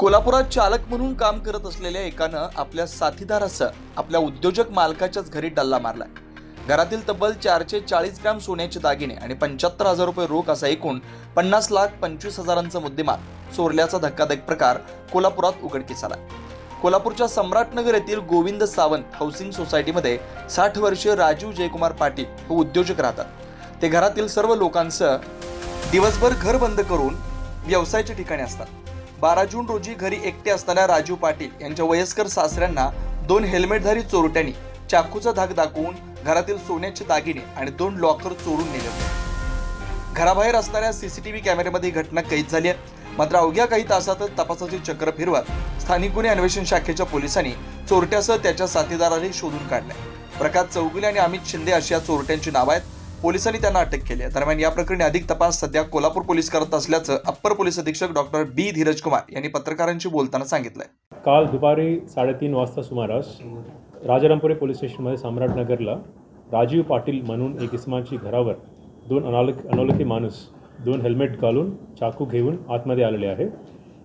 कोल्हापुरात चालक म्हणून काम करत असलेल्या एकानं आपल्या साथीदारासह आपल्या उद्योजक मालकाच्याच घरी डल्ला मारलाय. घरातील तब्बल चारशे चाळीस ग्रॅम सोन्याचे दागिने आणि पंच्याहत्तर हजार रुपये रोख असा एकूण पन्नास लाख पंचवीस हजारांचा मुद्देमाल चोरल्याचा धक्कादायक प्रकार कोल्हापुरात उघडकीस आला. कोल्हापूरच्या सम्राटनगर येथील गोविंद सावंत हाऊसिंग सोसायटीमध्ये साठ वर्षीय राजीव जयकुमार पाटील हे उद्योजक राहतात. ते घरातील सर्व लोकांसह दिवसभर घर बंद करून व्यवसायाच्या ठिकाणी असतात. बारा जून रोजी घरी एकटे असताना राजू पाटील यांच्या वयस्कर सासऱ्यांना दोन हेल्मेटधारी चोरट्यांनी चाकूचा धाक दाखवून घरातील सोन्याचे दागिने आणि दोन लॉकर चोरून नेले होते. घराबाहेर असणाऱ्या सीसीटीव्ही कॅमेऱ्यामध्ये घटना कैद झाली आहे. मात्र अवघ्या काही तासातच तपासाची चक्र फिरवत स्थानिक गुन्हे अन्वेषण शाखेच्या पोलिसांनी चोरट्यासह त्याच्या साथीदारालाही शोधून काढलंय. प्रकाश चौगुले आणि अमित शिंदे अशी या चोरट्यांची नावं आहेत. पोलिसांनी त्यांना अटक केली आहे. दरम्यान या प्रकरणी अधिक तपास सध्या कोल्हापूर पोलीस करत असल्याचं अप्पर पोलीस अधीक्षक डॉक्टर बी धीरज कुमार यांनी पत्रकारांशी बोलताना सांगितलंय. काल दुपारी साडेतीन वाजता सुमारास राजारामपुरे पोलीस स्टेशनमध्ये सम्राटनगरला राजीव पाटील म्हणून एक इसमाची घरावर दोन अनालोक अनोळखी माणूस दोन हेल्मेट घालून चाकू घेऊन आतमध्ये आलेले आहे.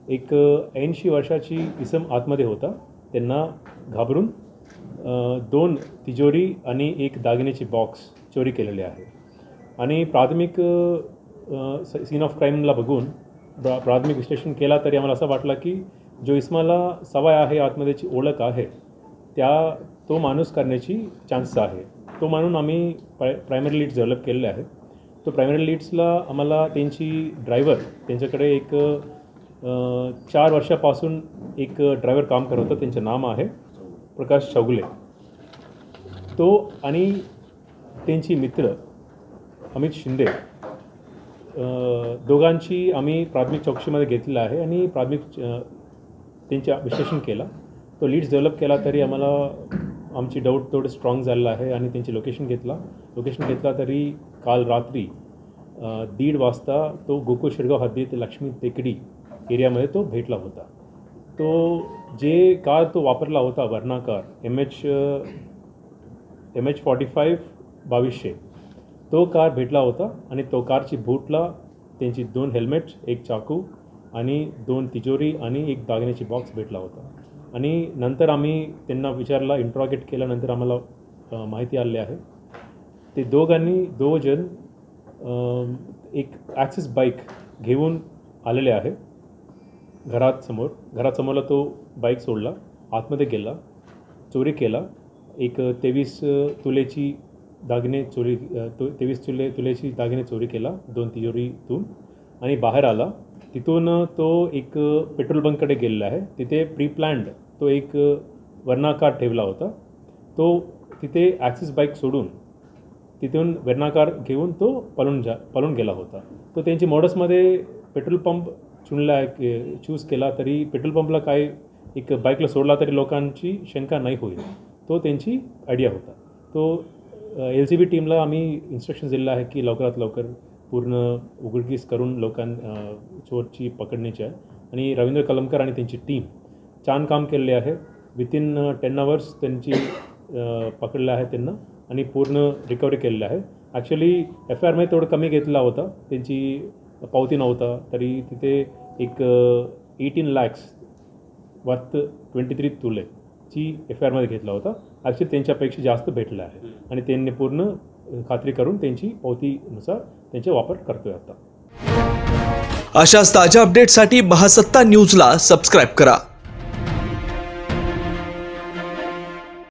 एक ऐंशी वर्षाची इसम आतमध्ये होता. त्यांना घाबरून दोन तिजोरी आणि एक दागिन्याची बॉक्स चोरी केलेली आहे. आणि प्राथमिक सीन ऑफ क्राईमला बघून प्रा प्राथमिक विश्लेषण केला तरी आम्हाला असं वाटलं की जो इस्माला सवय आहे आतमध्येची ओळख आहे त्या तो माणूस करण्याची चान्स आहे. तो म्हणून आम्ही प्राय प्रायमरी लीड्स डेव्हलप केलेले आहे तो प्रायमरी लीड्सला आम्हाला त्यांची ड्रायव्हर त्यांच्याकडे एक चार वर्षापासून एक ड्रायव्हर काम करत होता त्यांचं नाम आहे प्रकाश चौगुले. तो आणि त्यांची मित्र अमित शिंदे दोघांची आम्ही प्राथमिक चौकशीमध्ये घेतलेलं आहे आणि प्राथमिक त्यांच्या विश्लेषण केला. तो लीड्स डेव्हलप केला तरी आम्हाला आमची डाऊट थोडं स्ट्रॉंग झालेलं आहे आणि त्यांची लोकेशन घेतला. लोकेशन घेतला तरी काल रात्री दीड वाजता तो गोकुळ शिरगाव हद्दीत लक्ष्मी टेकडी एरियामध्ये तो भेटला होता. तो जे कार तो वापरला होता वर्णाकार M H M H forty five बावीसशे. तो कार भेटला होता आणि तो कारची बूटला त्यांची दोन हेल्मेट एक चाकू आणि दोन तिजोरी आणि एक दागिन्याची बॉक्स भेटला होता. आणि नंतर आम्ही त्यांना विचारला इंट्रॉगेट केल्यानंतर आम्हाला माहिती आली आहे. ते दोघांनी दोघजण एक ॲक्सिस बाईक घेऊन आलेले आहे. घरात समोर घरासमोरला तो बाईक सोडला आतमध्ये गेला चोरी केला. एक तेवीस तुलेची दागिने चोरी तो तेवीस चुले तुल्याची दागिने चोरी केला दोन तिजोरीतून. आणि बाहेर आला. तिथून तो एक पेट्रोल बंककडे गेलेला आहे. तिथे प्री प्लॅन्ड तो एक वर्णाकार ठेवला होता. तो तिथे ॲक्सिस बाईक सोडून तिथून वर्णाकार घेऊन तो पळून जा पळून गेला होता. तो त्यांची मॉडसमध्ये पेट्रोल पंप चुनला चूज केला तरी पेट्रोल पंपला काय एक बाईकला सोडला तरी लोकांची शंका नाही होईल. तो त्यांची आयडिया होता. तो एल सी बी टीमला आम्ही इन्स्ट्रक्शन दिलेलं आहे की लवकरात लवकर पूर्ण उघडकीस करून लोकां चोरची पकडण्याची आहे. आणि रवींद्र कलमकर आणि त्यांची टीम छान काम केलेले आहे. विथिन टेन आवर्स त्यांची पकडलं आहे त्यांना आणि पूर्ण रिकव्हरी केलेलं आहे. ॲक्च्युली एफ आय आरमध्ये थोडं कमी घेतला होता. त्यांची पावती नव्हता. तरी तिथे एक eighteen lakhs worth twenty three तुलेची F I आरमध्ये घेतला होता. ॲक्च्युली त्यांच्यापेक्षा जास्त भेटलं आहे. आणि त्यांनी पूर्ण खात्री करून त्यांची पावतीनुसार त्यांचे वापर करतोय आता. अशाच ताज्या अपडेटसाठी महासत्ता न्यूजला सबस्क्राईब करा.